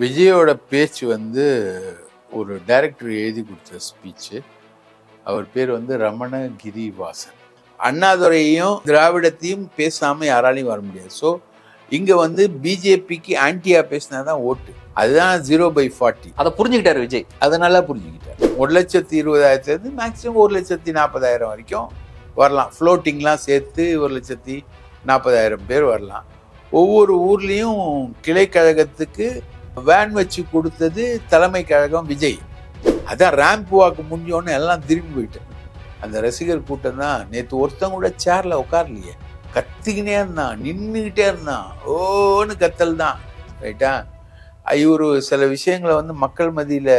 விஜயோட பேச்சு வந்து ஒரு டைரக்டர் எழுதி கொடுத்த ஸ்பீச்சு அவர் பேர் வந்து ரமண கிரிவாசன் அண்ணாதுரையையும் திராவிடத்தையும் பேசாம யாராலையும் வர முடியாது. ஸோ இங்க வந்து பிஜேபிக்கு ஆன்டியா பேசினா தான் ஓட்டு. அதுதான் ஜீரோ பை ஃபார்ட்டி அதை புரிஞ்சுக்கிட்டாரு விஜய். அதை நல்லா புரிஞ்சுக்கிட்டார். ஒரு லட்சத்தி இருபதாயிரத்துலேருந்து மேக்ஸிமம் ஒரு லட்சத்தி நாற்பதாயிரம் வரைக்கும் வரலாம். ஃப்ளோட்டிங்லாம் சேர்த்து ஒரு லட்சத்தி நாற்பதாயிரம் பேர் வரலாம். ஒவ்வொரு ஊர்லேயும் கிளை கழகத்துக்கு வேன் வச்சு கொடுத்தது தலைமை கழகம் விஜய். அதான் ரேம்ப் வாக்கு முடிஞ்சோன்னு எல்லாம் திரும்பி போயிட்டேன் அந்த ரசிகர் கூட்டம் தான் நேற்று ஒருத்தன் கூட சேரில் உட்காரலையே. கத்திக்கினே இருந்தான் நின்றுக்கிட்டே இருந்தான். ஓன்னு கத்தல் தான். ரைட்டா இவர் சில விஷயங்களை வந்து மக்கள் மத்தியில்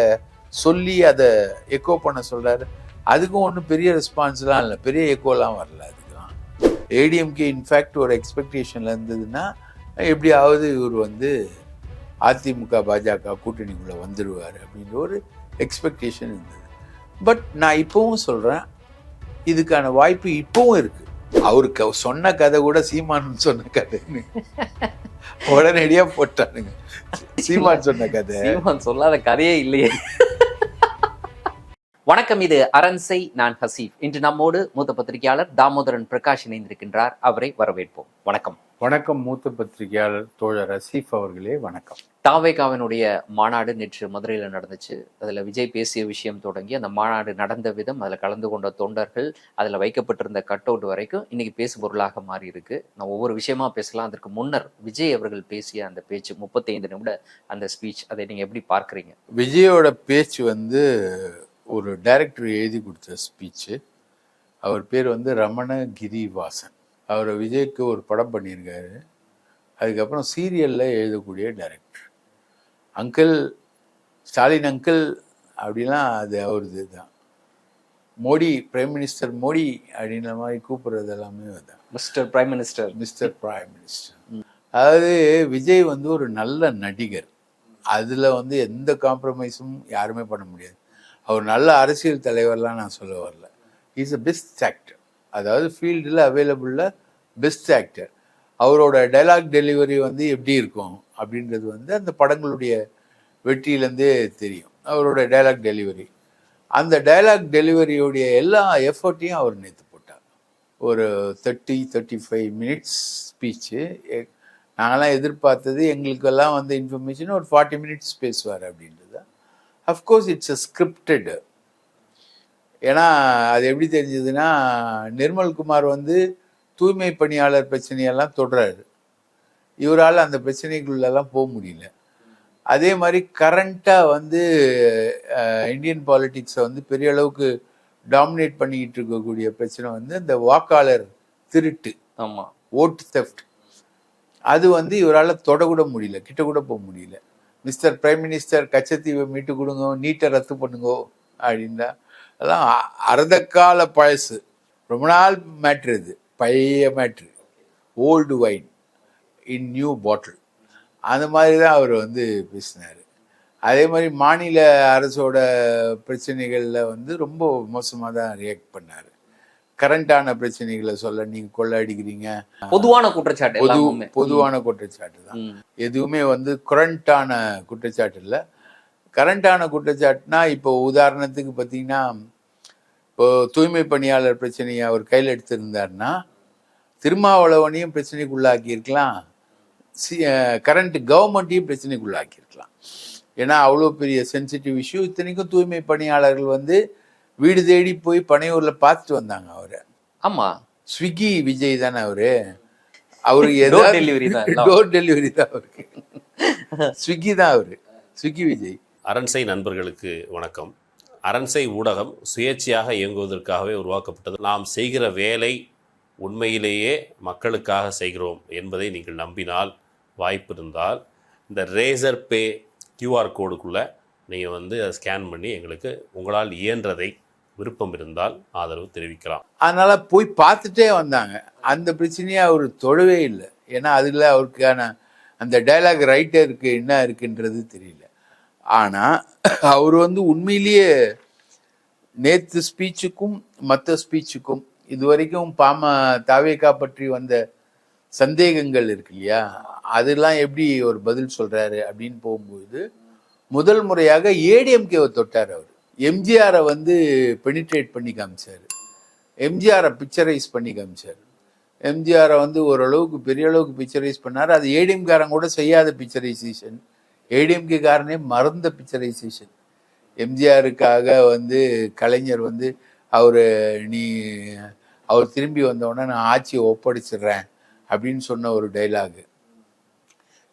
சொல்லி அதை எக்கோ பண்ண சொல்கிறாரு அதுக்கும் ஒன்றும் பெரிய ரெஸ்பான்ஸ்லாம் இல்லை. பெரிய எக்கோலாம் வரல அதுக்கெலாம் ஏடிஎம்கே இன்ஃபேக்ட் ஒரு எக்ஸ்பெக்டேஷனில் இருந்ததுன்னா எப்படியாவது இவர் வந்து அதிமுக பாஜக கூட்டணிக்குள்ளே வந்துடுவார் அப்படின்ற ஒரு எக்ஸ்பெக்டேஷன் இருந்தது. பட் நான் இப்போவும் சொல்கிறேன் இதுக்கான வாய்ப்பு இப்போவும் இருக்குது அவருக்கு சொன்ன கதை கூட சீமான் சொன்ன கதைன்னு. உடனடியாக போட்டானுங்க. சீமான் சொன்ன கதை. சீமான் சொல்லாத கதையே இல்லையே. வணக்கம் இது அரண்சை நான் ஹசீப். இன்று நம்மோடு மூத்த பத்திரிகையாளர் தாமோதரன் பிரகாஷ் இணைந்திருக்கின்றார். அவரை வரவேற்போம். வணக்கம். வணக்கம் மூத்த பத்திரிகையாளர் தோழர் ரசீஃப் அவர்களே வணக்கம். தாவேகாவினுடைய மாநாடு நேற்று மதுரையில் நடந்துச்சு. அதில் விஜய் பேசிய விஷயம் தொடங்கி அந்த மாநாடு நடந்த விதம் அதில் கலந்து கொண்ட தொண்டர்கள் அதில் வைக்கப்பட்டிருந்த கட் அவுட் வரைக்கும் இன்னைக்கு பேசு பொருளாக மாறி இருக்கு. நான் ஒவ்வொரு விஷயமா பேசலாம். அதற்கு முன்னர் விஜய் அவர்கள் பேசிய அந்த பேச்சு முப்பத்தைந்து நிமிட அந்த ஸ்பீச் அதை நீங்க எப்படி பார்க்கறீங்க? விஜயோட பேச்சு வந்து ஒரு டைரக்டர் எழுதி கொடுத்த ஸ்பீச்சு அவர் பேர் வந்து ரமண கிரிவாசன். அவர் விஜய்க்கு ஒரு படம் பண்ணியிருக்காரு. அதுக்கப்புறம் சீரியலில் எழுதக்கூடிய டைரக்டர் அங்கிள் ஸ்டாலின் அங்கிள் அப்படிலாம் அது அவரது தான். மோடி பிரைம் மினிஸ்டர் மோடி அப்படின்ற மாதிரி கூப்பிடுறது எல்லாமே அதுதான் mister prime minister mister prime minister அதாவது விஜய் வந்து ஒரு நல்ல நடிகர். அதில் வந்து எந்த காம்ப்ரமைஸும் யாருமே பண்ண முடியாது. அவர் நல்ல அரசியல் தலைவர்லாம் நான் சொல்ல வரல. இஸ் அ பெஸ்ட் ஆக்டர் அதாவது ஃபீல்டில் அவைலபிளில் பெஸ்ட் ஆக்டர் அவரோட டைலாக் டெலிவரி வந்து எப்படி இருக்கும் அப்படின்றது வந்து அந்த படங்களுடைய வெற்றியிலேருந்தே தெரியும். அவரோட டைலாக் டெலிவரி அந்த டைலாக் டெலிவரியுடைய எல்லா எஃபர்ட்டையும் அவர் நேற்று போட்டார். ஒரு thirty thirty five minutes speech நாங்களாம் எதிர்பார்த்தது எங்களுக்கெல்லாம் வந்த இன்ஃபர்மேஷன் ஒரு ஃபார்ட்டி மினிட்ஸ் பேசுவார் அப்படின்னு. அஃப்கோர்ஸ் இட்ஸ் அ ஸ்கிரிப்டட் ஏன்னா அது எப்படி தெரிஞ்சதுன்னா நிர்மல்குமார் வந்து தூய்மை பணியாளர் பிரச்சனையெல்லாம் தொடராரு இவரால் அந்த பிரச்சனைக்குள்ளெல்லாம் போக முடியல. அதே மாதிரி கரண்ட்டாக வந்து இந்தியன் பாலிடிக்ஸை வந்து பெரிய அளவுக்கு டாமினேட் பண்ணிக்கிட்டு இருக்கக்கூடிய பிரச்சனை வந்து இந்த வாக்காளர் திருட்டு. ஆமா. ஓட்டு தெஃப்ட் அது வந்து இவரால் தொடக்கூட முடியல கிட்ட கூட போக முடியல. மிஸ்டர் பிரைம் மினிஸ்டர் கச்சத்தீவை மீட்டு கொடுங்க நீட்டை ரத்து பண்ணுங்கோ அப்படின்னா அதெல்லாம் அ- பழசு. ரொம்ப நாள் மேட்ரு இது. பழைய matter old wine in new bottle அந்த மாதிரி தான் அவர் வந்து பேசினார். அதே மாதிரி மாநில அரசோட பிரச்சனைகளில் வந்து ரொம்ப மோசமாக தான் ரியாக்ட் பண்ணார். கரண்டான பிரச்சனைகளை சொல்ல நீங்கள் கொள்ள அடிக்கிறீங்க பொதுவான குற்றச்சாட்டு பொது பொதுவான குற்றச்சாட்டு தான். எதுவுமே வந்து கரண்டான குற்றச்சாட்டு இல்லை. கரண்டான குற்றச்சாட்டுனா இப்போ உதாரணத்துக்கு பார்த்தீங்கன்னா இப்போ தூய்மை பணியாளர் பிரச்சனையை அவர் கையில் எடுத்திருந்தாருன்னா திருமாவளவனையும் பிரச்சனைக்குள்ளாக்கி இருக்கலாம். சி கரண்ட் கவர்மெண்ட்டையும் பிரச்சனைக்குள்ளாக்கி இருக்கலாம். ஏன்னா அவ்வளோ பெரிய சென்சிட்டிவ் இஷ்யூ இத்தனைக்கும் தூய்மை பணியாளர்கள் வந்து வீடு தேடி போய் பனையூரில் பார்த்துட்டு வந்தாங்க அவரை. ஆமா. ஸ்விக்கி விஜய் தானே அவரு? அவருக்கு Door delivery தான். டோர் டெலிவரி தான் அவருக்கு. ஸ்விக்கி தான் அவரு. ஸ்விக்கி விஜய். அரண்சை நண்பர்களுக்கு வணக்கம். அரண்சை ஊடகம் சுயேட்சையாக இயங்குவதற்காகவே உருவாக்கப்பட்டது. நாம் செய்கிற வேலை உண்மையிலேயே மக்களுக்காக செய்கிறோம் என்பதை நீங்கள் நம்பினால் வாய்ப்பு இருந்தால் இந்த ரேசர் பே கியூஆர் கோடுக்குள்ளே நீங்கள் வந்து அதை ஸ்கேன் பண்ணி எங்களுக்கு உங்களால் இயன்றதை விருப்பம் இருந்தால் ஆதரவு தெரிவிக்கலாம். அதனால போய் பார்த்துட்டே வந்தாங்க. அந்த பிரச்சனையை அவர் தொழவே இல்லை. ஏன்னா அதில் அவருக்கான அந்த டைலாக் ரைட்டருக்கு என்ன இருக்குன்றது தெரியல. ஆனால் அவர் வந்து உண்மையிலேயே நேற்று ஸ்பீச்சுக்கும் மற்ற ஸ்பீச்சுக்கும் இது வரைக்கும் பாம தாவேக்கா பற்றி வந்த சந்தேகங்கள் இருக்கு இல்லையா? அதெல்லாம் எப்படி ஒரு பதில் சொல்றாரு அப்படின்னு போகும்போது முதல் முறையாக ஏடிஎம்கேவை தொட்டார் அவர். எம்ஜிஆரை வந்து பெனிட்ரேட் பண்ணி காமிச்சார். எம்ஜிஆரை பிக்சரைஸ் பண்ணி காமிச்சார். எம்ஜிஆரை வந்து ஓரளவுக்கு பெரிய அளவுக்கு பிக்சரைஸ் பண்ணார். அது ஏடிஎம்காரன் கூட செய்யாத பிக்சரைசேஷன் ஏடிஎம்கே காரனே மறந்த பிக்சரைசேஷன் எம்ஜிஆருக்காக வந்து கலைஞர் வந்து அவர் நீ அவர் திரும்பி வந்தோடனே நான் ஆட்சியை ஒப்படைச்சிடுறேன் அப்படின்னு சொன்ன ஒரு டைலாகு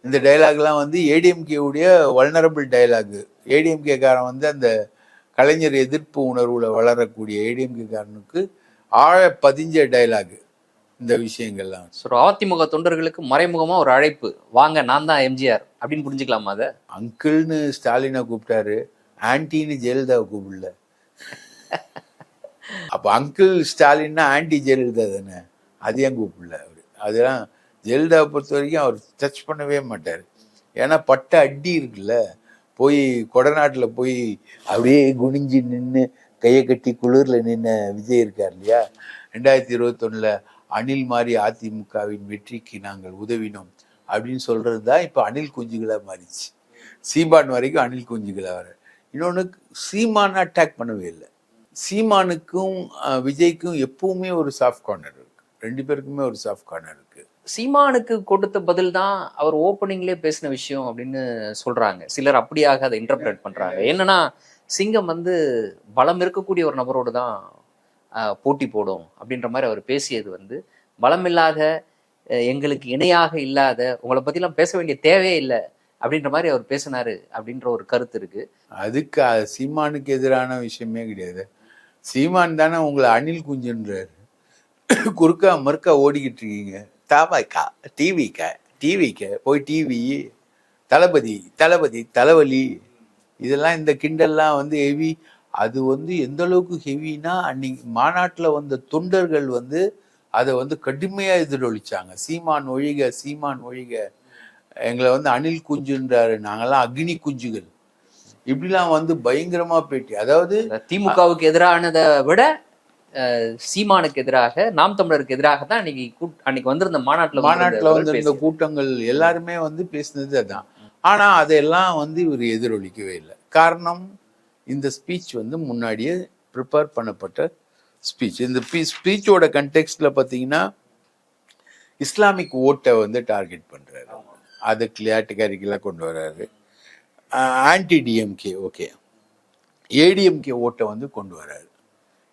இந்த டைலாக்லாம் வந்து ஏடிஎம்கேவுடைய வல்னரபிள் டைலாகு ஏடிஎம்கே காரன் வந்து அந்த கலைஞர் எதிர்ப்பு உணர்வுல வளரக்கூடிய ஏடிஎம்கே காரனுக்கு ஆழ பதிஞ்ச டைலாகு இந்த விஷயங்கள்லாம். ஸோ அதிமுக தொண்டர்களுக்கு மறைமுகமா ஒரு அழைப்பு. வாங்க நான் தான் எம்ஜிஆர் அப்படின்னு புரிஞ்சுக்கலாமா அதை? அங்கிள்னு ஸ்டாலினை கூப்பிட்டாரு. ஆன்டின்னு ஜெயலலிதாவை கூப்பிடல. அப்போ அங்கிள் ஸ்டாலின்னா ஆன்டி ஜெயலலிதா தானே? அது ஏன் கூப்பிடல அவர்? அதெல்லாம் ஜெயலலிதாவை பொறுத்த வரைக்கும் அவர் டச் பண்ணவே மாட்டார். ஏன்னா பட்ட அடி இருக்குல்ல. போய் கொடநாட்டில் போய் அப்படியே குனிஞ்சு நின்று கையை கட்டி குளிரில் நின்ன விஜய் இருக்கார் இல்லையா? ரெண்டாயிரத்தி இருபத்தொன்னில் அணில் மாதிரி அதிமுகவின் வெற்றிக்கு நாங்கள் உதவினோம் அப்படின்னு சொல்கிறது தான் இப்போ அணில் குஞ்சுகளாக மாறிச்சு. சீமான் வரைக்கும் அணில் குஞ்சுகளாக வர. இன்னொன்று சீமானை அட்டாக் பண்ணவே இல்லை. சீமானுக்கும் விஜய்க்கும் எப்பவுமே ஒரு சாஃப்ட் கார்னர் இருக்கு. ரெண்டு பேருக்குமே ஒரு சாஃப்ட் கார்னர் இருக்கு. சீமானுக்கு கொடுத்த பதில் தான் அவர் ஓப்பனிங்லேயே பேசின விஷயம் அப்படின்னு சொல்றாங்க. சிலர் அப்படியாக அதை இன்டர்பிரேட் பண்றாங்க. என்னன்னா சிங்கம் வந்து பலம் இருக்கக்கூடிய ஒரு நபரோடு தான் போட்டி போடும் அப்படின்ற மாதிரி அவர் பேசியது வந்து பலம் இல்லாத எங்களுக்கு இணையாக இல்லாத உங்களை பத்திலாம் பேச வேண்டிய தேவையே இல்லை அப்படின்ற மாதிரி அவர் பேசினாரு அப்படின்ற ஒரு கருத்து இருக்கு. அதுக்கு சீமானுக்கு எதிரான விஷயமே கிடையாது. சீமான் தானே உங்களை அணில் குஞ்சுன்றாரு. குறுக்கா மறுக்கா ஓடிக்கிட்டு இருக்கீங்க. தாபாய்க்கா டிவிக்க டிவிக்க போய் டிவி தளபதி தளபதி தலைவலி இதெல்லாம் இந்த கிண்டல்லாம் வந்து ஹெவி அது வந்து எந்த அளவுக்கு ஹெவினா அன்னைக்கு மாநாட்டில் வந்த தொண்டர்கள் வந்து அதை வந்து கடுமையாக எதிரொலிச்சாங்க. சீமான் ஒழிக சீமான் ஒழிக. எங்களை வந்து அணில் குஞ்சுன்றாரு. நாங்கெல்லாம் அக்னி குஞ்சுகள். இப்படிலாம் வந்து பயங்கரமா பேட்டி அதாவது திமுகவுக்கு எதிரானதை விட சீமானுக்கு எதிராக நாம் தமிழருக்கு எதிராக தான் அன்னைக்கு அன்னைக்கு வந்திருந்த மாநாட்டுல மாநாட்டில் வந்து இந்த. கூட்டங்கள் எல்லாருமே வந்து பேசினது அதான். ஆனா அதெல்லாம் வந்து இவர் எதிரொலிக்கவே இல்லை. காரணம் இந்த ஸ்பீச் வந்து முன்னாடியே ப்ரிப்பேர் பண்ணப்பட்ட ஸ்பீச் இந்த ஸ்பீச்சோட கண்டெக்ஸ்ட்ல பார்த்தீங்கன்னா இஸ்லாமிக் ஓட்டை வந்து டார்கெட் பண்றாரு. அதை கிளியாட்டுக்காரிக்கெல்லாம் கொண்டு வர்றாரு ஆன்டி டிஎம்கே ஓகே ஏடிஎம்கே ஓட்டை வந்து கொண்டு வர்றாரு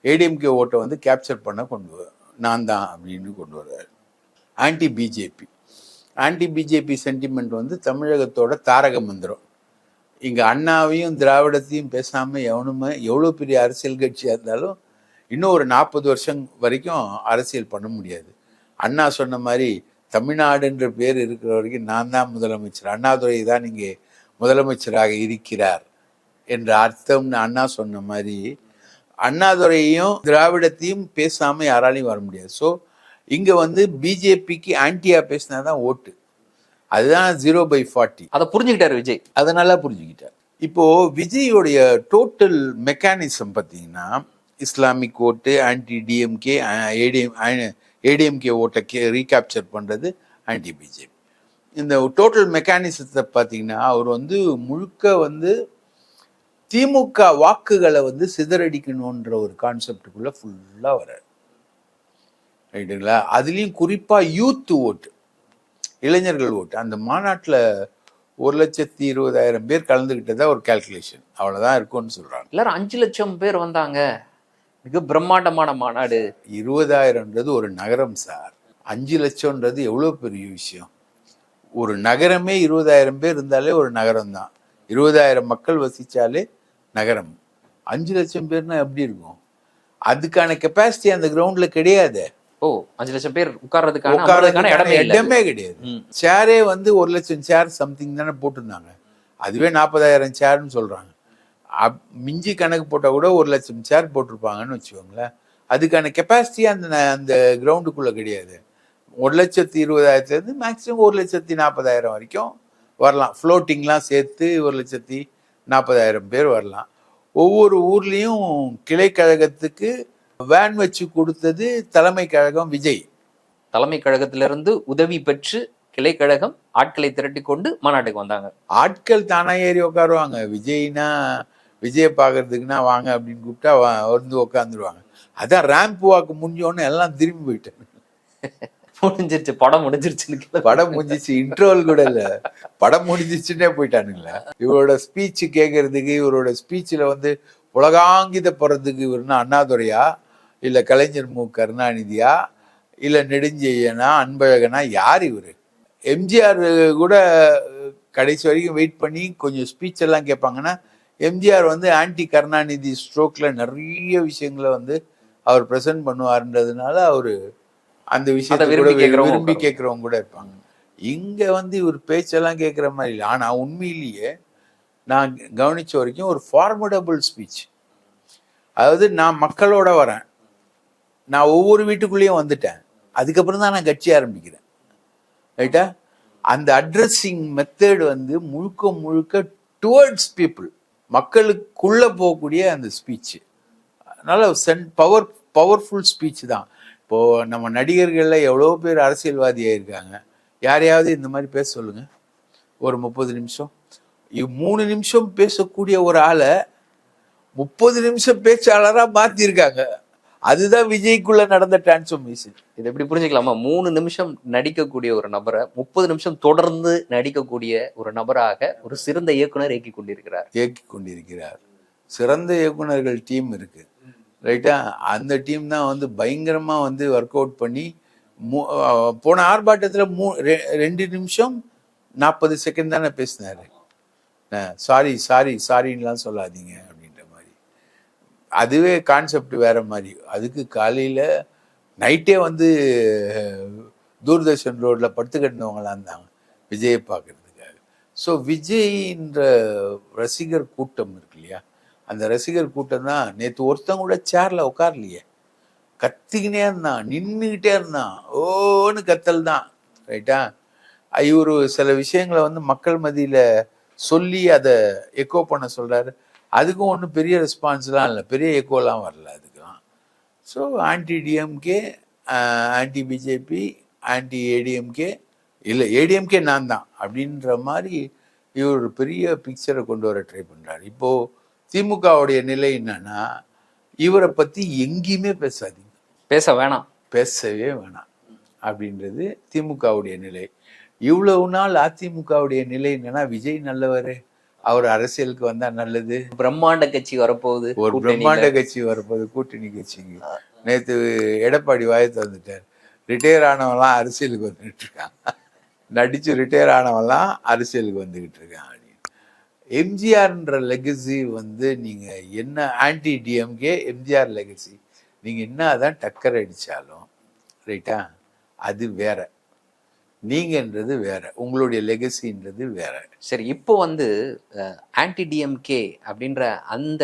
ஏடிஎம்கே ஓட்டை வந்து கேப்சர் பண்ண கொண்டு நான் தான் அப்படின்னு கொண்டு வர்றாரு. Anti BJP anti BJP sentiment வந்து தமிழகத்தோட தாரக மந்திரம். இங்கே அண்ணாவையும் திராவிடத்தையும் பேசாமல் எவனுமே எவ்வளோ பெரிய அரசியல் கட்சியாக இருந்தாலும் இன்னும் ஒரு நாற்பது வருஷம் வரைக்கும் அரசியல் பண்ண முடியாது. அண்ணா சொன்ன மாதிரி தமிழ்நாடுன்ற பேர் இருக்கிற வரைக்கும் நான் தான் முதலமைச்சர். அண்ணாதுரை தான் இங்கே முதலமைச்சராக இருக்கிறார் என்ற அர்த்தம்னு அண்ணா சொன்ன மாதிரி அண்ணாதுரையையும் திராவிடத்தையும் பேசாம யாராலையும் வர முடியாது. ஸோ இங்க வந்து பிஜேபிக்கு ஆன்டியா பேசினா தான் ஓட்டு. அதுதான் ஜீரோ பை ஃபார்ட்டி அதை புரிஞ்சுக்கிட்டாரு விஜய். அதை நல்லா புரிஞ்சுக்கிட்டார். இப்போ விஜயோடைய டோட்டல் மெக்கானிசம் பார்த்தீங்கன்னா Islamic vote anti DMK ADM ADMK ஓட்டை கே ரீகேப்சர் பண்ணுறது ஆன்டி பிஜேபி இந்த டோட்டல் மெக்கானிசத்தை பார்த்தீங்கன்னா அவர் வந்து முழுக்க வந்து திமுக வாக்குகளை வந்து சிதறடிக்கணுன்ற ஒரு கான்செப்டுக்குள்ள ஃபுல்லாக வர்றார் ரைட்டுங்களா? அதுலேயும் குறிப்பாக யூத் ஓட்டு இளைஞர்கள் ஓட்டு அந்த மாநாட்டில் ஒரு லட்சத்தி இருபதாயிரம் பேர் கலந்துக்கிட்டதா ஒரு கால்குலேஷன் அவ்வளோதான் இருக்கும்னு சொல்கிறாங்க எல்லாரும் அஞ்சு லட்சம் பேர் வந்தாங்க. மிக பிரம்மாண்டமான மாநாடு. இருபதாயிரம்ன்றது ஒரு நகரம் சார். அஞ்சு லட்சம்ன்றது எவ்வளோ பெரிய விஷயம்? ஒரு நகரமே இருபதாயிரம் பேர் இருந்தாலே ஒரு நகரம் தான் இருபதாயிரம் மக்கள் வசிச்சாலே நகரம். அஞ்சு லட்சம் பேர்னா எப்படி இருக்கும்? அதுக்கான கெப்பாசிட்டி அந்த கிரவுண்ட்ல கிடையாது. ஓ அஞ்சு லட்சம் பேர் உட்கார்றதுக்கான உட்கார்றதுக்கான இடமே கிடையாது. சேரே வந்து ஒரு லட்சம் சேர் சம்திங் தானே போட்டிருந்தாங்க. அதுவே நாற்பதாயிரம் சேர்னு சொல்றாங்க. அப் மிஞ்சி கணக்கு போட்டால் கூட ஒரு லட்சம் சேர் போட்டிருப்பாங்கன்னு வச்சுக்கோங்களேன். அதுக்கான கெப்பாசிட்டி அந்த அந்த கிரவுண்டுக்குள்ள கிடையாது. ஒரு லட்சத்தி இருபதாயிரத்துலேருந்து மேக்ஸிமம் ஒரு லட்சத்தி நாற்பதாயிரம் வரைக்கும் வரலாம். ஃப்ளோட்டிங்லாம் சேர்த்து ஒரு லட்சத்தி நாற்பதாயிரம் பேர் வரலாம். ஒவ்வொரு ஊர்லேயும் கிளை கழகத்துக்கு வேன் வச்சு கொடுத்தது தலைமை கழகம் விஜய். தலைமை கழகத்திலிருந்து உதவி பெற்று கிளை கழகம் ஆட்களை திரட்டி கொண்டு மாநாட்டுக்கு வந்தாங்க. ஆட்கள் தானா ஏறி உட்காருவாங்க விஜய்னா விஜயை பார்க்கறதுக்குன்னா வாங்க அப்படின்னு கூப்பிட்டா வந்து உட்காந்துருவாங்க அதான் ரேம்ப் வாக்கு முடிஞ்சோடனே எல்லாம் திரும்பி போயிட்டாங்க. முடிஞ்சிருச்சு படம் முடிஞ்சிருச்சுன்னு படம் முடிஞ்சிச்சு இன்ட்ரோல் கூட இல்ல. படம் முடிஞ்சிச்சுன்னே போயிட்டானுங்கள. இவரோட ஸ்பீச் கேட்கறதுக்கு இவரோட ஸ்பீச்சில் வந்து உலகாங்கித போறதுக்கு இவருன்னா அண்ணாதுரையா? இல்ல கலைஞர் மு. கருணாநிதியா? இல்ல நெடுஞ்செய்யனா அன்பழகனா? யார் இவரு? எம்ஜிஆர் கூட கடைசி வரைக்கும் வெயிட் பண்ணி கொஞ்சம் ஸ்பீச் எல்லாம் கேட்பாங்கன்னா எம்ஜிஆர் வந்து ஆன்டி கருணாநிதி ஸ்ட்ரோக்ல நிறைய விஷயங்களை வந்து அவர் ப்ரெசென்ட் பண்ணுவாருன்றதுனால அவர் அந்த விஷயத்தை விரும்பி விரும்பி. கேட்கறவங்க கூட இருப்பாங்க. இங்க வந்து இவர் பேச்செல்லாம் கேட்குற மாதிரி இல்லை. ஆனா உண்மையிலேயே நான் கவனிச்ச வரைக்கும் ஒரு ஃபார்மடபுள் ஸ்பீச் அதாவது நான் மக்களோட வரேன். நான் ஒவ்வொரு வீட்டுக்குள்ளேயும் வந்துட்டேன். அதுக்கப்புறம் தான் நான் கட்சி ஆரம்பிக்கிறேன். ரைட்டா அந்த அட்ரஸிங் மெத்தட் வந்து முழுக்க முழுக்க டுவர்ட்ஸ் பீப்புள் மக்களுக்குள்ள போகக்கூடிய அந்த ஸ்பீச் அதனால சென் பவர் பவர்ஃபுல் ஸ்பீச் தான். இப்போ நம்ம நடிகர்கள்ல எவ்வளோ பேர் அரசியல்வாதியாக இருக்காங்க யாரையாவது இந்த மாதிரி பேச சொல்லுங்க. ஒரு முப்பது நிமிஷம். மூணு நிமிஷம் பேசக்கூடிய ஒரு ஆளை முப்பது நிமிஷம் பேச்சாளரா மாத்திருக்காங்க. அதுதான் விஜய்க்குள்ள நடந்த டிரான்ஸ்ஃபர்மேஷன் இது எப்படி புரிஞ்சுக்கலாமா? மூணு நிமிஷம் நடிக்கக்கூடிய ஒரு நபரை முப்பது நிமிஷம் தொடர்ந்து நடிக்கக்கூடிய ஒரு நபராக ஒரு சிறந்த இயக்குனர் இயக்கி கொண்டிருக்கிறார். இயக்கி கொண்டிருக்கிறார். சிறந்த இயக்குனர்கள் டீம் இருக்கு. ரைட்டா? அந்த டீம் தான் வந்து பயங்கரமாக வந்து ஒர்க் அவுட் பண்ணி மூ- போன ஆர்ப்பாட்டத்தில் மூ ரெ- ரெண்டு நிமிஷம் நாற்பது செகண்ட் தானே பேசினாரு. சாரி சாரி சாரின்லாம் சொல்லாதீங்க அப்படின்ற மாதிரி. அதுவே கான்செப்ட் வேற மாதிரி. அதுக்கு காலையில் நைட்டே வந்து தூர்தர்ஷன் ரோட்டில் படுத்து கட்டினவங்களாம் இருந்தாங்க விஜயை பார்க்கறதுக்காக. ஸோ விஜய்ன்ற ரசிகர் கூட்டம் இருக்கு இல்லையா? அந்த ரசிகர் கூட்டம் தான் நேற்று ஒருத்தன் கூட சேர்ல உட்காரலையே. கத்திக்கினே இருந்தான் நின்றுக்கிட்டே இருந்தான். ஓன்னு கத்தல் தான். ரைட்டா இவர் சில விஷயங்களை வந்து மக்கள் மதியில் சொல்லி அதை எக்கோ பண்ண சொல்கிறாரு அதுக்கும் ஒன்றும் பெரிய ரெஸ்பான்ஸ்லாம் இல்லை. பெரிய எக்கோலாம் வரல அதுக்கெலாம் so anti DMK anti BJP anti ADMK இல்லை ஏடிஎம்கே நான் தான். அப்படின்ற மாதிரி இவர் பெரிய பிக்சரை கொண்டு வர ட்ரை பண்ணுறாரு இப்போது திமுகவுடைய நிலை என்னன்னா இவரை பத்தி எங்கேயுமே பேசாதீங்க. பேச வேணாம். பேசவே வேணாம் அப்படின்றது திமுகவுடைய நிலை. இவ்வளவு நாள் அதிமுகவுடைய நிலை என்னன்னா விஜய் நல்லவர் அவர் அரசியலுக்கு வந்தா நல்லது. பிரம்மாண்ட கட்சி வரப்போகுது ஒரு. பிரம்மாண்ட கட்சி வரப்போகுது கூட்டணி கட்சிக்கு நேத்து எடப்பாடி வாயை திறந்துட்டார். ரிட்டையர் ஆனவன்லாம் அரசியலுக்கு வந்துட்டு இருக்கான். நடிச்சு ரிட்டையர் ஆனவன்லாம் அரசியலுக்கு வந்துகிட்டு இருக்கான். எம்ஜிஆர்ன்ற லெகசி வந்து நீங்கள் என்ன ஆன்டி டிஎம்கே எம்ஜிஆர் லெகசி நீங்கள் என்ன தான் டக்கர் அடித்தாலும் ரைட்டா அது வேற. நீங்கன்றது வேற. உங்களுடைய லெகசின்றது வேற. சரி இப்போ வந்து ஆன்டி டிஎம்கே அப்படின்ற அந்த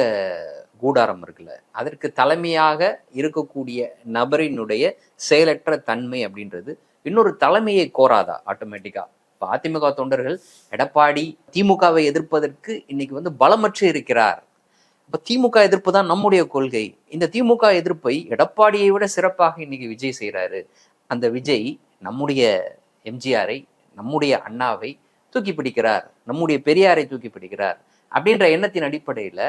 கூடாரம் இருக்குல்ல அதற்கு தலைமையாக இருக்கக்கூடிய நபரினுடைய செயலற்ற தன்மை அப்படின்றது இன்னொரு தலைமையை கோராதா ஆட்டோமேட்டிக்காக இப்போ அதிமுக தொண்டர்கள் எடப்பாடி திமுகவை எதிர்ப்பதற்கு இன்னைக்கு வந்து பலமற்று இருக்கிறார். இப்ப திமுக எதிர்ப்பு தான் நம்முடைய கொள்கை. இந்த திமுக எதிர்ப்பை எடப்பாடியை விட சிறப்பாக இன்னைக்கு விஜய் செய்கிறாரு அந்த விஜய் நம்முடைய எம்ஜிஆரை நம்முடைய அண்ணாவை தூக்கி பிடிக்கிறார். நம்முடைய பெரியாரை தூக்கி பிடிக்கிறார். அப்படின்ற எண்ணத்தின் அடிப்படையில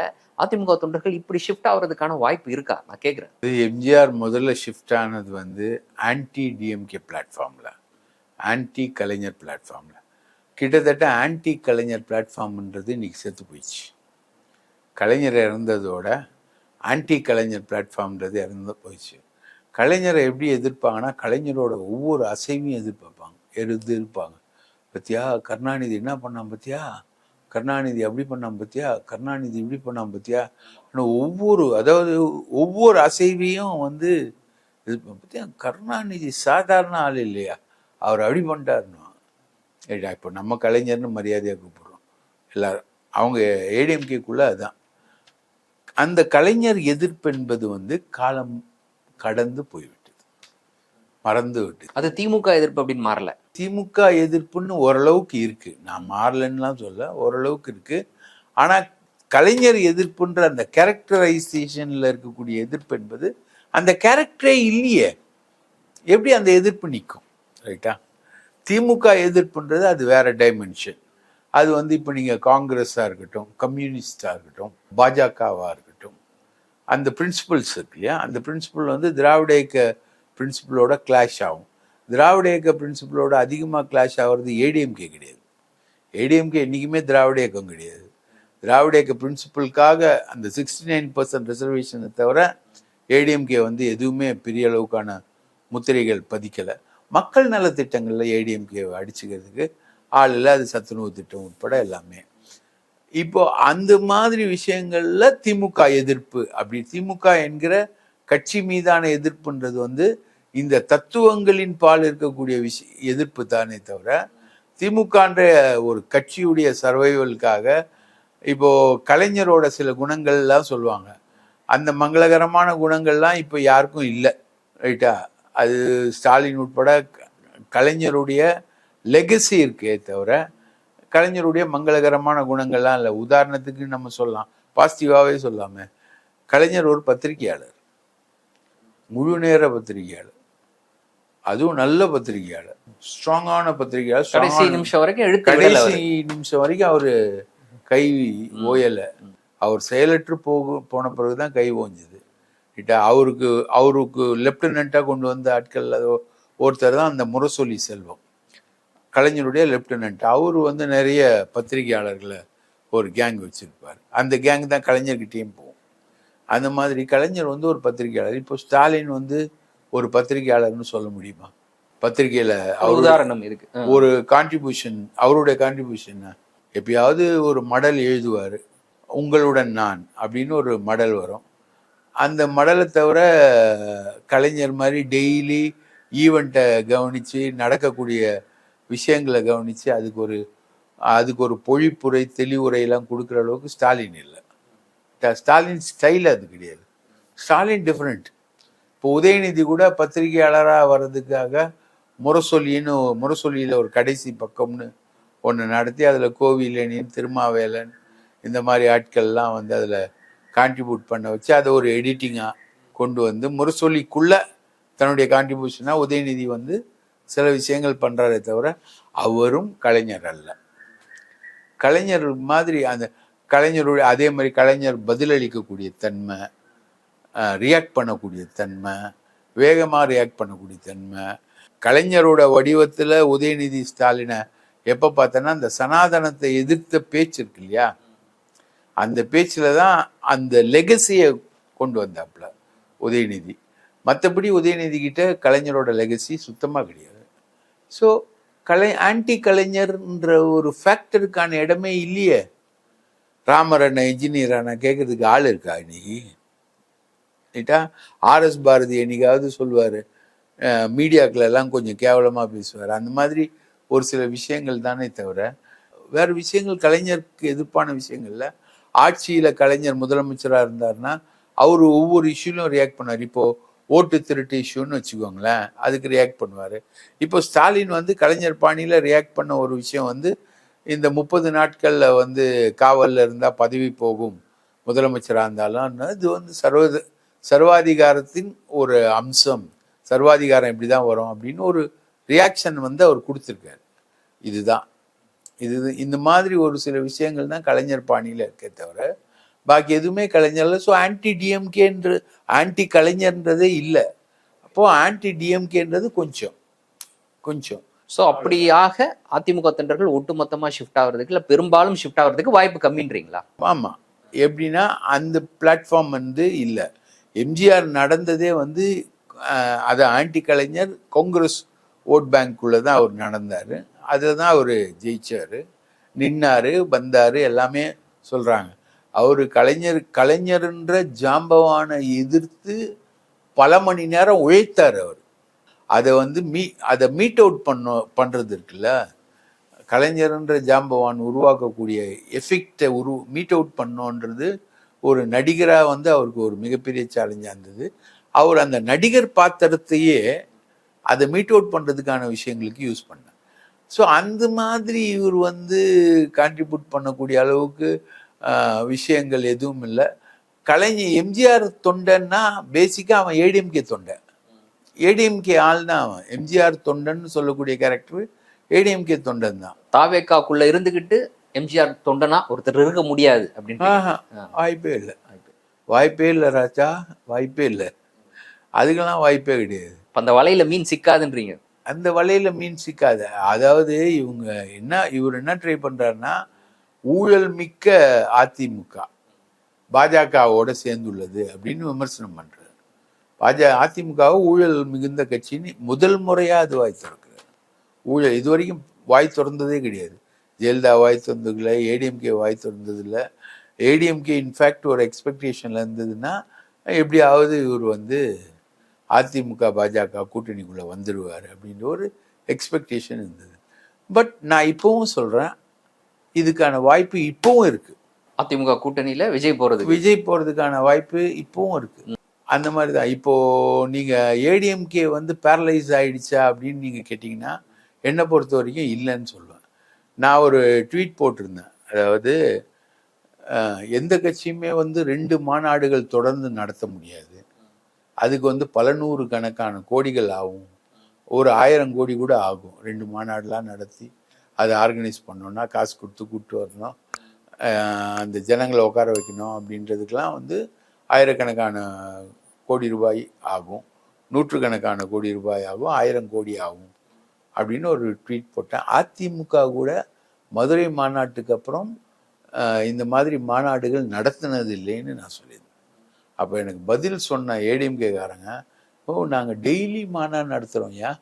அதிமுக தொண்டர்கள் இப்படி ஷிஃப்ட் ஆகுறதுக்கான வாய்ப்பு இருக்கா? நான் கேட்குறேன் இது எம்ஜிஆர் முதல்ல ஷிஃப்ட் ஆனது வந்து ஆன்டி டிஎம்கே பிளாட்ஃபார்மில் ஆன்டி கலைஞர் பிளாட்ஃபார்மில் கிட்டத்தட்ட ஆன்டி கலைஞர் பிளாட்ஃபார்ம்ன்றது இன்னைக்கு செத்து போயிடுச்சு. கலைஞர் இறந்ததோட ஆன்டி கலைஞர் பிளாட்ஃபார்ம்ன்றது இறந்து போயிடுச்சு. கலைஞரை எப்படி எதிர்ப்பாங்கன்னா கலைஞரோட ஒவ்வொரு அசைவையும் எதிர்பார்ப்பாங்க எதிர்ப்பாங்க. பத்தியா கருணாநிதி என்ன பண்ணான் பத்தியா? கருணாநிதி அப்படி பண்ணான் பத்தியா? கருணாநிதி இப்படி பண்ணான் பத்தியா? ஆனால் ஒவ்வொரு அதாவது ஒவ்வொரு அசைவையும் வந்து இது பத்தியா கருணாநிதி சாதாரண ஆள் இல்லையா? அவர் அப்படி பண்ணிட்டாருன்னா இப்போ நம்ம கலைஞர்னு மரியாதையாக கூப்பிடுறோம். எல்லாரும் அவங்க ஏடிஎம்கேக்குள்ள அதான். அந்த கலைஞர் எதிர்ப்பு என்பது வந்து காலம் கடந்து போய்விட்டது. மறந்து விட்டது. அது திமுக எதிர்ப்பு அப்படின்னு மாறல. திமுக எதிர்ப்புன்னு ஓரளவுக்கு இருக்கு. நான் மாறலன்னுலாம் சொல்ல ஓரளவுக்கு இருக்கு. ஆனா கலைஞர் எதிர்ப்புன்ற அந்த கேரக்டரைசேஷன்ல இருக்கக்கூடிய எதிர்ப்பு என்பது அந்த கேரக்டரே இல்லையே. எப்படி அந்த எதிர்ப்பு நிற்கும் ரைட்டா திமுக எதிர்ப்புன்றது அது வேற டைமென்ஷன் அது வந்து இப்போ நீங்கள் காங்கிரஸாக இருக்கட்டும் கம்யூனிஸ்டாக இருக்கட்டும் பாஜகவாக இருக்கட்டும் அந்த பிரின்சிபல்ஸ் இருக்கு இல்லையா? அந்த பிரின்சிபல் வந்து திராவிட இயக்க பிரின்சிபலோட கிளாஷ் ஆகும். திராவிட இயக்க பிரின்சிபலோட அதிகமாக கிளாஷ் ஆகிறது ஏடிஎம்கே கிடையாது. ஏடிஎம்கே என்றைக்குமே திராவிட இயக்கம் கிடையாது. திராவிட இயக்க பிரின்சிபலுக்காக அந்த சிக்ஸ்டி நைன் பர்சன்ட் ரிசர்வேஷனை தவிர ஏடிஎம்கே வந்து எதுவுமே பெரிய அளவுக்கான முத்திரைகள் பதிக்கலை. மக்கள் நலத்திட்டங்களில் ஏடிஎம்கே அடிச்சுக்கிறதுக்கு ஆள் இல்லை அது சத்துணவு திட்டம் உட்பட எல்லாமே. இப்போ அந்த மாதிரி விஷயங்கள்ல திமுக எதிர்ப்பு. அப்படி திமுக என்கிற கட்சி மீதான எதிர்ப்புன்றது வந்து இந்த தத்துவங்களின் பால் இருக்கக்கூடிய விஷய எதிர்ப்பு தானே தவிர திமுகன்ற ஒரு கட்சியுடைய சர்வைவலுக்காக இப்போ கலைஞரோட சில குணங்கள்லாம் சொல்லுவாங்க. அந்த மங்களகரமான குணங்கள்லாம் இப்போ யாருக்கும் இல்லை ரைட்டா? அது ஸ்டாலின் உட்பட கலைஞருடைய லெகசி இருக்கே தவிர கலைஞருடைய மங்களகரமான குணங்கள்லாம் இல்லை. உதாரணத்துக்கு நம்ம சொல்லலாம். பாசிட்டிவாகவே சொல்லாம கலைஞர் ஒரு பத்திரிகையாளர். முழு நேர பத்திரிகையாளர். அதுவும் நல்ல பத்திரிகையாளர். ஸ்ட்ராங்கான பத்திரிகையாளர் கடைசி நிமிஷம் வரைக்கும் கடைசி. நிமிஷம் வரைக்கும் அவரு கை ஓயல. அவர் செயலற்று போக போன பிறகுதான் கை ஓஞ்சது. ரைட்டா அவருக்கு அவருக்கு லெப்டினண்டா கொண்டு வந்த ஆட்கள் ஒருத்தர் தான் அந்த முரசொலி செல்வம். கலைஞருடைய லெப்டினன்ட் அவர் வந்து நிறைய பத்திரிகையாளர்களை ஒரு கேங் வச்சிருப்பார். அந்த கேங் தான் கலைஞர்கிட்டயும் போகும். அந்த மாதிரி கலைஞர் வந்து ஒரு பத்திரிகையாளர். இப்போ ஸ்டாலின் வந்து ஒரு பத்திரிகையாளர்னு சொல்ல முடியுமா? பத்திரிகையில அவர் உதாரணம் இருக்கு. ஒரு கான்ட்ரிபியூஷன் அவருடைய கான்ட்ரிபியூஷன் எப்பயாவது ஒரு மடல் எழுதுவார். உங்களுடன் நான் அப்படின்னு ஒரு மடல் வரும். அந்த மடலை தவிர கலைஞர் மாதிரி டெய்லி ஈவெண்ட்டை கவனித்து நடக்கக்கூடிய விஷயங்களை கவனித்து அதுக்கு ஒரு அதுக்கு ஒரு பொழிப்புரை தெளிவுரையெல்லாம் கொடுக்குற அளவுக்கு ஸ்டாலின் இல்லை. ஸ்டாலின் ஸ்டைல் அது கிடையாது. ஸ்டாலின் டிஃப்ரெண்ட் இப்போ உதயநிதி கூட பத்திரிகையாளராக வர்றதுக்காக முரசொலின்னு முரசொலியில் ஒரு கடைசி பக்கம்னு ஒன்று நடத்தி அதில் கோவிலனின் திருமாவேலன் இந்த மாதிரி ஆட்கள்லாம் வந்து அதில் கான்ட்ரிபியூட் பண்ண வச்சு அதை ஒரு எடிட்டிங்காக கொண்டு வந்து முரசொலிக்குள்ள தன்னுடைய கான்ட்ரிபியூஷனாக உதயநிதி வந்து சில விஷயங்கள் பண்ணுறாரே தவிர அவரும் கலைஞர் அல்ல. கலைஞர் மாதிரி அந்த கலைஞருடைய அதே மாதிரி கலைஞர் பதிலளிக்கக்கூடிய தன்மை ரியாக்ட் பண்ணக்கூடிய தன்மை வேகமாக ரியாக்ட் பண்ணக்கூடிய தன்மை கலைஞரோட வடிவத்தில் உதயநிதி ஸ்டாலினை எப்போ பார்த்தோன்னா அந்த சனாதனத்தை எதிர்த்த பேச்சு இருக்கு இல்லையா? அந்த பேச்சில் தான் அந்த லெகசியை கொண்டு வந்தாப்புல உதயநிதி. மற்றபடி உதயநிதி கிட்ட கலைஞரோட லெகசி சுத்தமாக கிடையாது. ஸோ கலை ஆன்டி கலைஞர்ன்ற ஒரு ஃபேக்டருக்கான இடமே இல்லையே. ராமர் அண்ணன் இன்ஜினியர் அண்ணா கேட்கறதுக்கு ஆள் இருக்கா இன்னைக்கு? ரைட்டா ஆர்எஸ் பாரதி என்னைக்காவது சொல்லுவார் மீடியாக்கள் எல்லாம் கொஞ்சம் கேவலமாக பேசுவார். அந்த மாதிரி ஒரு சில விஷயங்கள் தானே தவிர வேறு விஷயங்கள் கலைஞருக்கு எதிர்ப்பான விஷயங்கள்ல ஆட்சியில் கலைஞர் முதலமைச்சராக இருந்தாருன்னா அவர் ஒவ்வொரு இஷ்யூலையும் ரியாக்ட் பண்ணார் இப்போது ஓட்டு திருட்டு இஷ்யூன்னு வச்சுக்கோங்களேன் அதுக்கு ரியாக்ட் பண்ணுவார். இப்போ ஸ்டாலின் வந்து கலைஞர் பாணியில் ரியாக்ட் பண்ண ஒரு விஷயம் வந்து இந்த முப்பது நாட்களில் வந்து காவலில் இருந்தால் பதவி போகும் முதலமைச்சராக இருந்தாலும் இது வந்து சர்வ சர்வாதிகாரத்தின் ஒரு அம்சம். சர்வாதிகாரம் இப்படி தான் வரும் அப்படின்னு ஒரு ரியாக்ஷன் வந்து அவர் கொடுத்துருக்காரு. இதுதான். இது இந்த மாதிரி ஒரு சில விஷயங்கள் தான் கலைஞர் பாணியில் இருக்கே தவிர பாக்கி எதுவுமே கலைஞர்ல ஸோ ஆன்டி டிஎம்கேன்ற ஆன்டி கலைஞர்ன்றதே இல்லை. அப்போது ஆன்டி டிஎம்கேன்றது கொஞ்சம் கொஞ்சம். ஸோ அப்படியாக அதிமுக தொண்டர்கள் ஒட்டுமொத்தமாக ஷிஃப்ட் ஆகிறதுக்கு இல்லை பெரும்பாலும் ஷிஃப்ட் ஆகிறதுக்கு வாய்ப்பு கம்மின்றீங்களா? ஆமாம் எப்படின்னா அந்த பிளாட்ஃபார்ம் வந்து இல்லை. எம்ஜிஆர் நடந்ததே வந்து அதை அது ஆன்டி கலைஞர் காங்கிரஸ் ஓட் பேங்க்குள்ளே தான் அவர் நடந்தார். அதில் தான் அவர் ஜெயிச்சார். நின்னார் வந்தார் எல்லாமே சொல்கிறாங்க அவர் கலைஞர் கலைஞர்ன்ற ஜாம்பவானை எதிர்த்து பல மணி நேரம் உழைத்தார் அவர். அதை வந்து மீ அதை மீட் அவுட் பண்ண பண்ணுறது இருக்குல்ல? கலைஞர்ன்ற ஜாம்பவான் உருவாக்கக்கூடிய எஃபெக்டை உரு மீட் அவுட் பண்ணோன்றது ஒரு நடிகராக வந்து அவருக்கு ஒரு மிகப்பெரிய சேலஞ்சாக இருந்தது. அவர் அந்த நடிகர் பாத்திரத்தையே அதை மீட் அவுட் பண்ணுறதுக்கான விஷயங்களுக்கு யூஸ் பண்ணார். ஸோ அந்த மாதிரி இவர் வந்து கான்ட்ரிபியூட் பண்ணக்கூடிய அளவுக்கு விஷயங்கள் எதுவும் இல்லை. கலைஞர் எம்ஜிஆர் தொண்டன்னா பேசிக்காக அவன் ஏடிஎம்கே தொண்டன் ஏடிஎம்கே ஆள் தான் அவன். எம்ஜிஆர் தொண்டன்னு சொல்லக்கூடிய கேரக்டர் ஏடிஎம்கே தொண்டன் தான் தாவேக்காக்குள்ள இருந்துகிட்டு எம்ஜிஆர் தொண்டனா ஒருத்தர் இருக்க முடியாது அப்படின்னு வாய்ப்பே இல்லை. வாய்ப்பே. இல்லை ராஜா வாய்ப்பே இல்லை. அதுக்கெல்லாம் வாய்ப்பே கிடையாது. அந்த வலையில மீன் சிக்காதுன்றீங்க. அந்த வலையில் மீன் சிக்காது. அதாவது இவங்க என்ன இவர் என்ன ட்ரை பண்ணுறாருன்னா ஊழல் மிக்க அதிமுக பாஜகவோட சேர்ந்துள்ளது அப்படின்னு விமர்சனம் பண்ணுறாரு பாஜ அதிமுகவை ஊழல் மிகுந்த கட்சின்னு முதல் முறையாக அது வாய் திறக்கிறார். ஊழல் இது வரைக்கும் வாய் திறந்ததே கிடையாது. ஜெயலலிதா வாய் திறந்ததில்லை ஏடிஎம்கே வாய் திறந்ததில்லை. ஏடிஎம்கே இன்ஃபேக்ட் ஒரு எக்ஸ்பெக்டேஷனில் இருந்ததுன்னா எப்படியாவது இவர் வந்து அதிமுக பாஜக கூட்டணிக்குள்ள வந்துடுவார் அப்படின்ற ஒரு எக்ஸ்பெக்டேஷன் இருந்தது. பட் நான் இப்பவும் சொல்றேன் இதுக்கான வாய்ப்பு இப்பவும் இருக்கு. அதிமுக கூட்டணியில விஜய் போறதுக்கு. விஜய் போறதுக்கான வாய்ப்பு இப்பவும் இருக்கு. அந்த மாதிரி தான் இப்போ நீங்க ஏடிஎம்கே வந்து பேரலைஸ் ஆயிடுச்சா அப்படின்னு நீங்க கேட்டிங்கன்னா என்னை பொறுத்த வரைக்கும் இல்லைன்னு சொல்லுவேன். நான் ஒரு ட்வீட் போட்டிருந்தேன். அதாவது எந்த கட்சியுமே வந்து ரெண்டு மாநாடுகள் தொடர்ந்து நடத்த முடியாது. அதுக்கு வந்து பல நூறு கணக்கான கோடிகள் ஆகும். ஒரு ஆயிரம் கோடி கூட ஆகும். ரெண்டு மாநாடுலாம் நடத்தி அதை ஆர்கனைஸ் பண்ணோன்னா காசு கொடுத்து கூப்பிட்டு வரணும். அந்த ஜனங்களை உட்கார வைக்கணும் அப்படின்றதுக்கெலாம் வந்து ஆயிரக்கணக்கான கோடி ரூபாய் ஆகும். நூற்றுக்கணக்கான கோடி ரூபாய் ஆகும். ஆயிரம் கோடி ஆகும் அப்படின்னு ஒரு ட்வீட் போட்டேன். அதிமுக கூட மதுரை மாநாட்டுக்கு அப்புறம் இந்த மாதிரி மாநாடுகள் நடத்தினது இல்லைன்னு நான் சொல்லியிருந்தேன். அப்போ எனக்கு பதில் சொன்ன ஏடிஎம்கேக்காரங்க ஓ நாங்கள் டெய்லி மாநாடு நடத்துகிறோம் ஏன்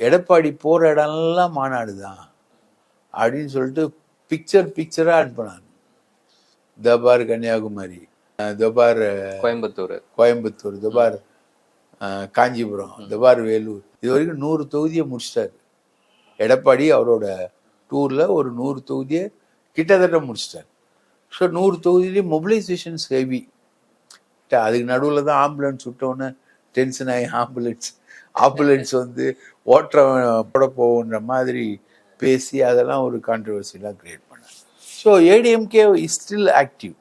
எடப்பாடி போகிற இடம்லாம் மாநாடு தான் அப்படின்னு சொல்லிட்டு பிக்சர் பிக்சராக அனுப்புனாங்க தபார் கன்னியாகுமரி தபார் கோயம்புத்தூர். கோயம்புத்தூர் தபார் காஞ்சிபுரம் தபார் வேலூர். இது வரைக்கும் நூறு தொகுதியை முடிச்சிட்டாரு. எடப்பாடி அவரோட டூரில் ஒரு நூறு தொகுதியை கிட்டத்தட்ட முடிச்சிட்டாரு. ஸோ நூறு தொகுதியிலேயும் மொபிலைசேஷன்ஸ் ஹெவி அதுக்கு நடுவில் தான் ஆம்புலன்ஸ் விட்டோன்னே டென்ஷன் ஆகி ஆம்புலன்ஸ் ஆம்புலன்ஸ் வந்து ஓட்டுறவன் போட போகுன்ற மாதிரி பேசி அதெல்லாம் ஒரு கான்ட்ரவர்சிலாம் கிரியேட் பண்ணாங்க. So ADMK is still active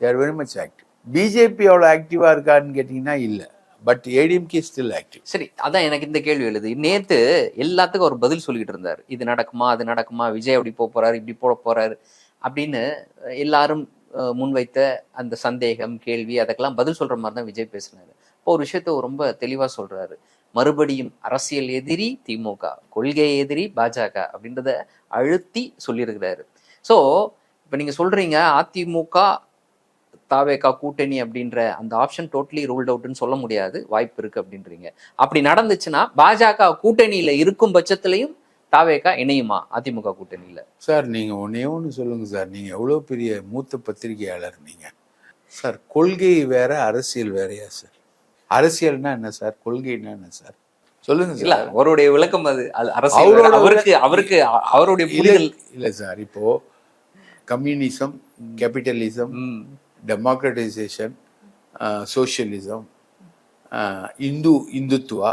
there very much active BJP அவ்வளோ ஆக்டிவாக இருக்கான்னு கேட்டிங்கன்னா இல்லை. பட் ஏடிஎம்கே ஸ்டில் ஆக்டிவ் சரி அதான் எனக்கு இந்த கேள்வி எழுது. நேற்று எல்லாத்துக்கும் ஒரு பதில் சொல்லிக்கிட்டு இருந்தார். இது நடக்குமா அது நடக்குமா விஜய் அப்படி போக போகிறாரு இப்படி போட போகிறாரு அப்படின்னு எல்லாரும் முன்வைத்த அந்த சந்தேகம் கேள்வி அதுக்கெல்லாம் பதில் சொல்ற மாதிரி தான் விஜய் பேசினாரு. இப்போ ஒரு விஷயத்த ரொம்ப தெளிவா சொல்றாரு. மறுபடியும் அரசியல் எதிரி திமுக கொள்கை எதிரி பாஜக அப்படின்றத அழுத்தி சொல்லியிருக்கிறாரு. ஸோ இப்போ நீங்க சொல்றீங்க அதிமுக தாவேகா கூட்டணி அப்படின்ற அந்த ஆப்ஷன் டோட்டலி ரூல்ட் அவுட்னு சொல்ல முடியாது. வாய்ப்பு இருக்கு அப்படின்றீங்க. அப்படி நடந்துச்சுன்னா பாஜக கூட்டணியில இருக்கும் பட்சத்திலையும் தாவேகா இணையுமா? அதிமுக கூட்டணியில. சார் நீங்கள் ஒன்றே ஒன்று சொல்லுங்கள் சார். நீங்கள் எவ்வளோ பெரிய மூத்த பத்திரிகையாளர் நீங்கள் சார் கொள்கை வேற அரசியல் வேறையா சார்? அரசியல்னா என்ன சார்? கொள்கைன்னா என்ன சார்? சொல்லுங்க இல்ல அவருடைய விளக்கம் அது. அரசியல். அவருக்கு அவருக்கு அவருடைய புரிதல். இல்லை சார். இப்போ communism capitalism democratisation socialism Hindu Hindutva?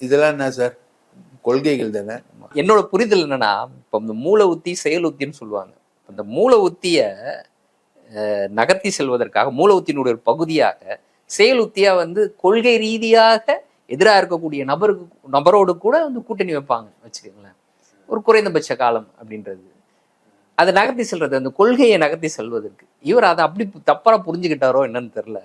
இதெல்லாம் என்ன சார்? கொள்கைகள் தானே? என்னோட புரிதல் என்னன்னா இப்போ இந்த மூல உத்தி செயல் உத்தின்னு சொல்லுவாங்க. இந்த மூல உத்திய நகர்த்தி செல்வதற்காக மூல உத்தியினுடைய ஒரு பகுதியாக செயல் உத்தியா வந்து கொள்கை ரீதியாக எதிராக இருக்கக்கூடிய நபருக்கு நபரோடு கூட வந்து கூட்டணி வைப்பாங்க வச்சுக்கோங்களேன். ஒரு குறைந்தபட்ச காலம் அப்படின்றது. அதை நகர்த்தி செல்றது அந்த கொள்கையை நகர்த்தி செல்வதற்கு. இவர் அதை அப்படி தப்பாக புரிஞ்சுக்கிட்டாரோ என்னன்னு தெரில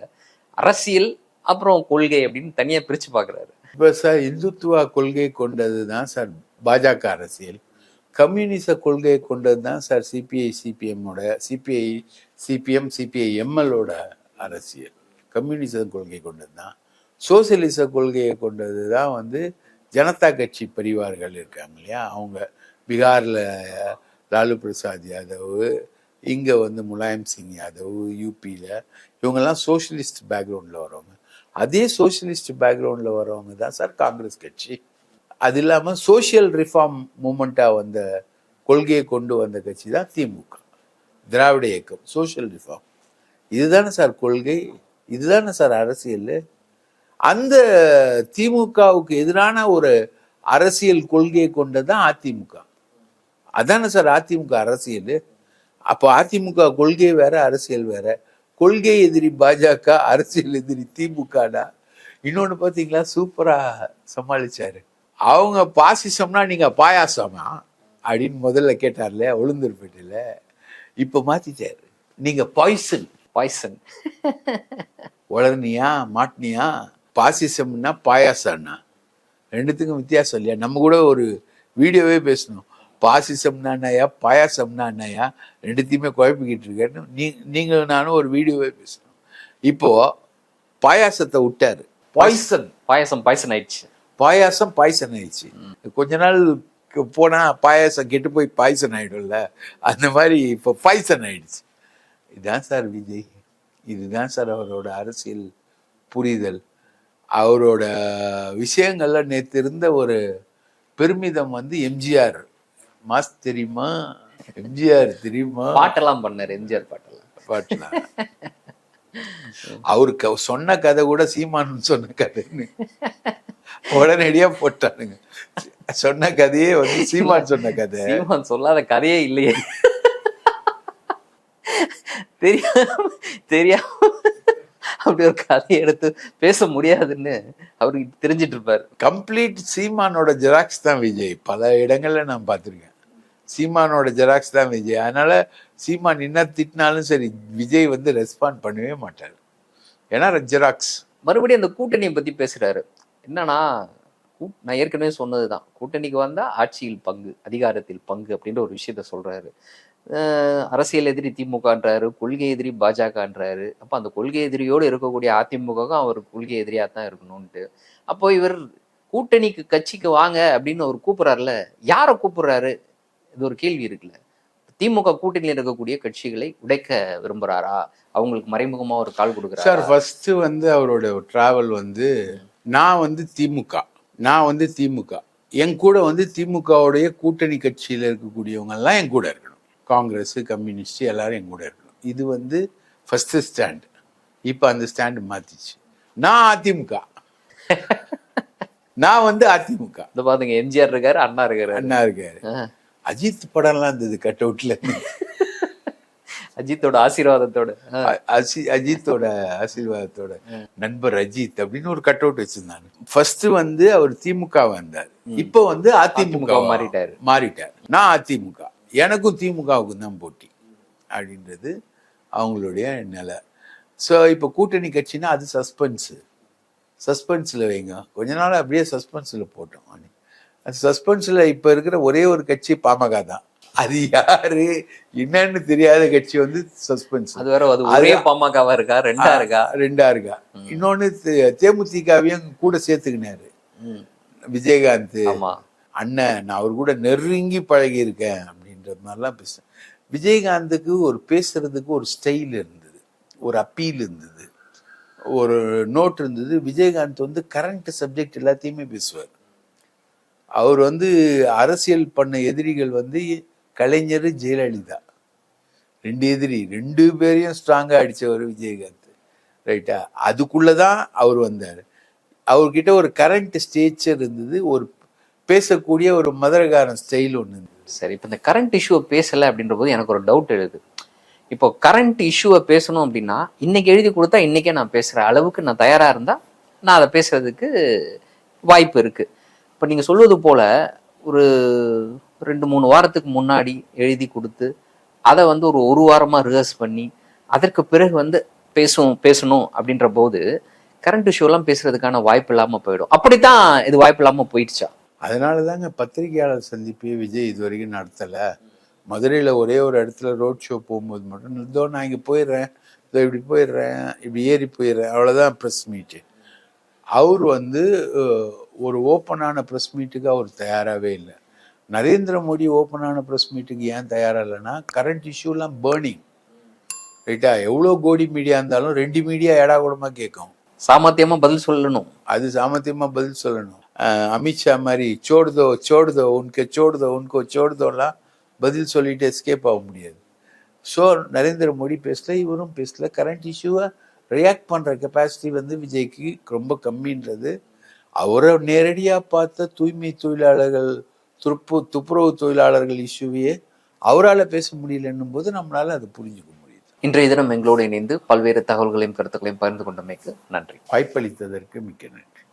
அரசியல் அப்புறம் கொள்கை அப்படின்னு தனியாக பிரிச்சு பார்க்குறாரு. இப்போ சார் இந்துத்துவா கொள்கை கொண்டது தான் சார் பாஜக அரசியல். கம்யூனிச கொள்கை கொண்டது தான் சார் சிபிஐ சிபிஎம்மோட சிபிஐ சிபிஎம் சிபிஐ எம்எல்ஓட அரசியல். கம்யூனிச கொள்கை கொண்டது தான் சோசியலிச கொள்கையை கொண்டது தான் வந்து ஜனதா கட்சி பரிவார்கள் இருக்காங்க இல்லையா? அவங்க பீகாரில் லாலு பிரசாத் யாதவ் இங்கே வந்து முலாயம் சிங் யாதவ் யூபியில் இவங்கெல்லாம் சோஷியலிஸ்ட் பேக்ரவுண்டில் வரவங்க அதே சோஷியலிஸ்ட் பேக்ரவுண்டில் வரவங்க தான் சார் காங்கிரஸ் கட்சி. அது இல்லாமல் சோஷியல் ரிஃபார்ம் மூமெண்ட்டாக வந்த கொள்கையை கொண்டு வந்த கட்சி தான் திமுக. திராவிட இயக்கம் சோஷியல் ரிஃபார்ம் இதுதானே சார் கொள்கை? இதுதானே சார் அரசியல்? அந்த திமுகவுக்கு எதிரான ஒரு அரசியல் கொள்கையை கொண்டதான் அதிமுக. அதானே சார் அதிமுக அரசியல்? அப்போ அதிமுக கொள்கை வேற அரசியல் வேற. கொள்கை எதிரி பாஜக அரசியல் எதிரி திமுகடா இன்னொன்று பார்த்தீங்களா சூப்பராக சமாளிச்சாரு. அவங்க பாசிசம்னா நீங்கள் பாயாசமா அப்படின்னு முதல்ல கேட்டார்ல உளுந்தூர்பேட்டையில். இப்போ மாற்றிட்டாரு நீங்கள் பாய்சன் பாய்சன் உளர்னியா மாட்டினியா? பாசிசம்னா பாயாசம்னா. ரெண்டுத்துக்கும் வித்தியாசம் இல்லையா? நம்ம கூட ஒரு வீடியோவே பேசணும். பாசிசம்னா என்னையா பாயாசம்னா என்னையா ரெண்டுத்தையுமே குழப்பிக்கிட்டு இருக்கேன்னு நீ நீங்கள் நானும் ஒரு வீடியோவே பேசணும் இப்போ பாயாசத்தை விட்டாரு. பாய்சன் பாயசம் பாய்சன் ஆயிடுச்சு. பாயாசம் பாய்சன் ஆயிடுச்சு. கொஞ்ச நாள் கு- போனா பாயாசம் கெட்டு போய் பாய்சன் ஆயிடும்ல. அந்த மாதிரி இப்போ பாய்சன் ஆயிடுச்சு. இதுதான் சார் விஜய். இதுதான் சார் அவரோட அரசியல் புரிதல். அவரோட விஷயங்கள்ல நேத்து இருந்த ஒரு பெருமிதம் வந்து எம்ஜிஆர். மாஸ் தெரியுமா? எம்ஜிஆர் தெரியுமா? பாட்டெல்லாம் பண்ணாரு எம்ஜிஆர் பாட்டெல்லாம். பாட்டுல அவருக்கு அவர் சொன்ன கதை கூட சீமான் சொன்ன கதைன்னு. உடனடியா போட்டானுங்க. சொன்ன கதையே வந்து சீமான் சொன்ன கதை. சீமான் சொல்லாத கதையே இல்லையே. தெரியாம தெரியாம அப்படி ஒரு கதையை எடுத்து பேச முடியாதுன்னு அவருக்கு தெரிஞ்சிட்டு இருப்பாரு. கம்ப்ளீட் சீமானோட ஜெராக்ஸ் தான் விஜய். பல இடங்கள்ல நான் பார்த்திருக்கேன். சீமானோட ஜெராக்ஸ் தான் விஜய். அதனால் சீமான் என்ன திட்டினாலும் சரி விஜய் வந்து ரெஸ்பாண்ட் பண்ணவே மாட்டார். ஏன்னா ஜெராக்ஸ். மறுபடியும் அந்த கூட்டணியை பற்றி பேசுகிறாரு என்னன்னா நான் ஏற்கனவே சொன்னது தான் கூட்டணிக்கு வந்தால் ஆட்சியில் பங்கு அதிகாரத்தில் பங்கு அப்படின்ற ஒரு விஷயத்த சொல்கிறாரு அரசியல் எதிரி திமுகன்றாரு கொள்கை எதிரி பாஜகன்றாரு. அப்போ அந்த கொள்கை எதிரியோடு இருக்கக்கூடிய அதிமுகவும் அவர் கொள்கை எதிரியாக தான் இருக்கணும்ட்டு அப்போ இவர் கூட்டணிக்கு கட்சிக்கு வாங்க அப்படின்னு அவர் கூப்பிட்றாருல யாரை கூப்பிட்றாரு? இது ஒரு கேள்வி இருக்குல்ல. திமுக கூட்டணியில் இருக்கக்கூடிய கட்சிகளை உடைக்க விரும்புறாரா? அவங்களுக்கு மறைமுகமா ஒரு கால் சார் கொடுக்குறாரு ஃபர்ஸ்ட் வந்து அவரோட டிராவல் வந்து நான் வந்து திமுக. நான் வந்து திமுக. என் கூட வந்து திமுகவுடைய கூட்டணி கட்சியில் இருக்கக்கூடியவங்க எல்லாம் என் கூட இருக்கணும். காங்கிரஸ் கம்யூனிஸ்ட் எல்லாரும் என் கூட இருக்கணும். இது வந்து ஃபர்ஸ்ட் ஸ்டாண்ட் இப்போ அந்த ஸ்டாண்டு மாத்திச்சு. நான் அதிமுக. நான் வந்து அதிமுக. இந்த பாருங்க எம்ஜிஆர் இருக்காரு அண்ணா இருக்காரு. அண்ணா இருக்காரு. அஜித் படம்லாம் இருந்தது கட் அவுட்ல அஜித்தோட ஆசீர்வாதத்தோட. அசி அஜித்தோட ஆசீர்வாதத்தோட நண்பர் அஜித் அப்படின்னு ஒரு கட் அவுட் வச்சிருந்தாங்க ஃபர்ஸ்ட் வந்து அவர் திமுக வந்தார். இப்போ வந்து அதிமுக மாறிட்டாரு. மாறிட்டார். நான் அதிமுக. எனக்கும் திமுகவுக்கும் தான் போட்டி அப்படின்றது அவங்களுடைய நிலை. ஸோ இப்போ கூட்டணி கட்சினா அது சஸ்பென்ஸு சஸ்பென்ஸில் வைங்க. கொஞ்ச நாள் அப்படியே சஸ்பென்ஸில் போட்டோம். சஸ்பென்ஸில் இப்போ இருக்கிற ஒரே ஒரு கட்சி பாமக தான். அது யாரு? என்னன்னு தெரியாத கட்சி வந்து சஸ்பென்ஸ் அது வேற அது ஒரே பாமகவா இருக்கா? ரெண்டா இருக்கா? ரெண்டா இருக்கா. இன்னொன்னு தேமுதிகவையும் கூட சேர்த்துக்கினாரு. விஜயகாந்த் அண்ணன் நான் அவர் கூட நெருங்கி பழகி இருக்கேன் அப்படின்ற மாதிரிலாம் பேசுறேன். விஜயகாந்துக்கு ஒரு பேசுறதுக்கு ஒரு ஸ்டைல் இருந்தது. ஒரு அப்பீல் இருந்தது. ஒரு நோட் இருந்தது. விஜயகாந்த் வந்து கரண்ட் சப்ஜெக்ட் எல்லாத்தையுமே பேசுவார். அவர் வந்து அரசியல் பண்ண எதிரிகள் வந்து கலைஞர் ஜெயலலிதா. ரெண்டு எதிரி ரெண்டு பேரையும் ஸ்ட்ராங்காக அடித்தவர் விஜயகாந்த். ரைட்டா அதுக்குள்ளதான் அவர் வந்தார். அவர்கிட்ட ஒரு கரண்ட் ஸ்டேச்சர் இருந்தது ஒரு பேசக்கூடிய ஒரு மதுரகாரன் ஸ்டைல் ஒன்று இருந்தது. சரி இப்போ இந்த கரண்ட் இஷ்யூவை பேசலை அப்படின்ற போது எனக்கு ஒரு டவுட் எழுது. இப்போ கரண்ட் இஷ்யூவை பேசணும் அப்படின்னா இன்னைக்கு எழுதி கொடுத்தா இன்னைக்கே நான் பேசுகிற அளவுக்கு நான் தயாராக இருந்தால் நான் அதை பேசுறதுக்கு வாய்ப்பு இருக்குது இப்போ நீங்கள் சொல்வது போல் ஒரு ரெண்டு மூணு வாரத்துக்கு முன்னாடி எழுதி கொடுத்து அதை வந்து ஒரு ஒரு வாரமாக ரிஹர்ஸ் பண்ணி அதற்கு பிறகு வந்து பேசும் பேசணும் அப்படின்ற போது கரண்ட் இஷ்யூலாம் பேசுறதுக்கான வாய்ப்பு இல்லாமல் போயிடும். அப்படித்தான் இது வாய்ப்பு இல்லாமல் போயிடுச்சா? அதனால தாங்க பத்திரிகையாளர் சந்திப்பே விஜய் இது வரைக்கும் நடத்தலை. மதுரையில் ஒரே ஒரு இடத்துல ரோட் ஷோ போகும்போது மட்டும் இதோ நான் இங்கே போயிடுறேன் இதோ இப்படி போயிடுறேன் இப்படி ஏறி போயிடுறேன் அவ்வளோதான் ப்ரெஸ் மீட்டு அவர் வந்து ஒரு ஓப்பனான ப்ரெஸ் மீட்டுக்கு அவர் தயாராகவே இல்லை. நரேந்திர மோடி ஓப்பனான ப்ரெஸ் மீட்டுக்கு ஏன் தயாராக இல்லைன்னா கரண்ட் இஷ்யூலாம் பேர்னிங் ரைட்டா எவ்வளோ கோடி மீடியா இருந்தாலும் ரெண்டு மீடியா ஏடா கூடமா கேட்கும். சாமர்த்தியமா பதில் சொல்லணும். அது சாமர்த்தியமா பதில் சொல்லணும். அமித்ஷா மாதிரி சோடுதோ சோடுதோ உனக்கு சோடுதோ உனக்கு சோடுதோலாம் பதில் சொல்லிட்டு எஸ்கேப் ஆக முடியாது. ஸோ நரேந்திர மோடி பேசல இவரும் பேசல. கரண்ட் இஷ்யூவை ரியாக்ட் பண்ணுற கெப்பாசிட்டி வந்து விஜய்க்கு ரொம்ப கம்மின்றது. அவரை நேரடியாக பார்த்த தூய்மை தொழிலாளர்கள் துப்புரவு துப்புரவு தொழிலாளர்கள் இஷ்யூவையே அவரால் பேச முடியலன்னும் போது நம்மளால அதை புரிஞ்சுக்க முடியுது. இன்றைய தினம் எங்களோடு இணைந்து பல்வேறு தகவல்களையும் கருத்துக்களையும் பகிர்ந்து கொண்டமைக்கு நன்றி. வாய்ப்பளித்ததற்கு மிக்க நன்றி.